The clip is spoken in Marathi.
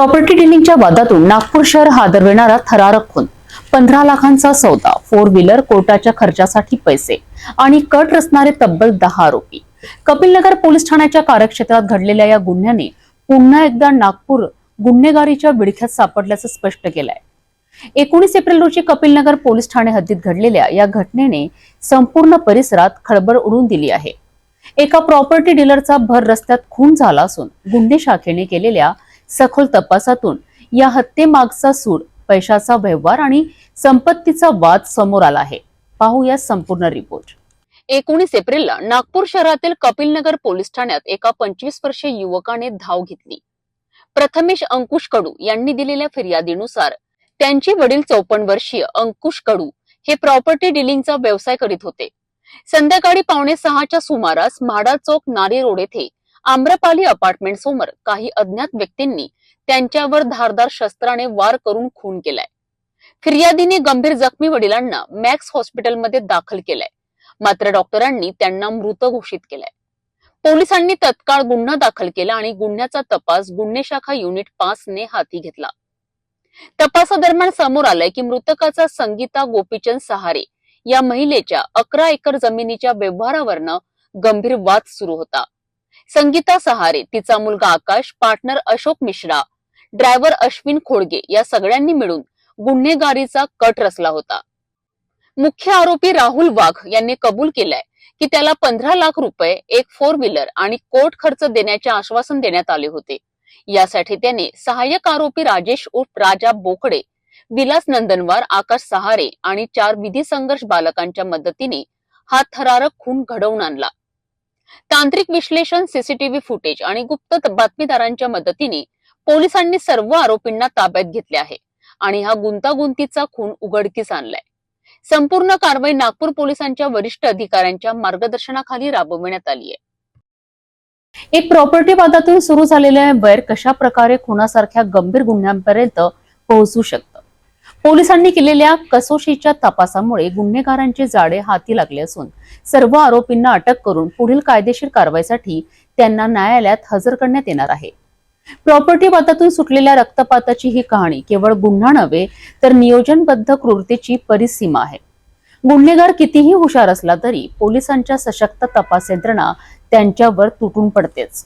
प्रॉपर्टी प्रॉपर्टीच्या वादातून नागपूर शहर हादरविणारा थरारक खून. पंधरा लाखांचा सौदा फोर व्हीलर कोर्टाच्या खर्चासाठी पैसे आणि कट रचणारे तब्बल दहा आरोपी. कपिल नगर पोलीस ठाण्याच्या कार्यक्षेत्रात घडलेल्या या गुन्ह्याने पुन्हा एकदा नागपूर गुन्हेगारीच्या विडख्यात सापडल्याचं स्पष्ट केलंय. एकोणीस एप्रिल रोजी कपिल नगर पोलीस ठाणे हद्दीत घडलेल्या या घटनेने संपूर्ण परिसरात खळबळ उडून दिली आहे. एका प्रॉपर्टी डीलरचा भर रस्त्यात खून झाला असून गुन्हे शाखेने केलेल्या सखोल तपासातून या हत्येमागचा सूड पैशाचा व्यवहार आणि संपत्तीचा वाद समोर आला आहे. पाहूया संपूर्ण रिपोर्ट. एकोणीस एप्रिलला नागपूर शहरातील कपिलनगर पोलीस ठाण्यात एका पंचवीस वर्षीय युवकाने धाव घेतली. प्रथमेश अंकुश कडू यांनी दिलेल्या फिर्यादीनुसार त्यांचे वडील चौपन्न वर्षीय अंकुश कडू हे प्रॉपर्टी डिलिंगचा व्यवसाय करीत होते. संध्याकाळी पावणे सहाच्या सुमारास म्हाडा चौक नारी रोड येथे आम्रपाली अपार्टमेंट समोर काही अज्ञात व्यक्तींनी त्यांच्यावर धारदार शस्त्राने वार करून खून केलाय. फिर्यादीने गंभीर जखमी वडिलांना मॅक्स हॉस्पिटलमध्ये दाखल केलाय. मात्र डॉक्टरांनी त्यांना मृत घोषित केलाय. पोलिसांनी तत्काळ गुन्हा दाखल केला आणि गुन्ह्याचा तपास गुन्हे शाखा युनिट पाच ने हाती घेतला. तपासादरम्यान समोर आलंय की मृतकाचा संगीता गोपीचंद सहारे या महिलेच्या अकरा एकर जमिनीच्या व्यवहारावरनं गंभीर वाद सुरू होता. संगीता सहारे तिचा मुलगा आकाश पार्टनर अशोक मिश्रा ड्रायव्हर अश्विन खोडगे या सगळ्यांनी मिळून गुन्हेगारीचा कट रचला होता. मुख्य आरोपी राहुल वाघ यांनी कबूल केलाय की त्याला पंधरा लाख रुपये एक फोर व्हीलर आणि कोर्ट खर्च देण्याचे आश्वासन देण्यात आले होते. यासाठी त्याने सहाय्यक आरोपी राजेश उर्फ राजा बोकडे विलास नंदनवार आकाश सहारे आणि चार विधी संघर्ष बालकांच्या मदतीने हा थरारक खून घडवून आणला. तांत्रिक विश्लेषण सीसीटीव्ही फुटेज आणि गुप्त बातमीदारांच्या मदतीने पोलिसांनी सर्व आरोपींना ताब्यात घेतले आहे आणि हा गुंतागुंतीचा खून उघडकीस आणलाय. संपूर्ण कारवाई नागपूर पोलिसांच्या वरिष्ठ अधिकाऱ्यांच्या मार्गदर्शनाखाली राबविण्यात आली आहे. एक प्रॉपर्टी वादातून सुरू झालेले वैर कशा प्रकारे खुनासारख्या गंभीर गुन्ह्यांपर्यंत पोहोचू शकते? पोलिसांनी केलेल्या कसोशीच्या तपासामुळे गुन्हेगारांचे जाडे हाती लागले असून सर्व आरोपींना अटक करून पुढील कायदेशीर कारवाईसाठी त्यांना न्यायालयात हजर करण्यात येणार आहे. प्रॉपर्टी वादातून सुटलेल्या रक्तपाताची ही कहाणी केवळ गुन्हा नव्हे तर नियोजनबद्ध क्रूरतेची परिसीमा आहे. गुन्हेगार कितीही हुशार असला तरी पोलिसांच्या सशक्त तपास यंत्रणा त्यांच्यावर तुटून पडतेच.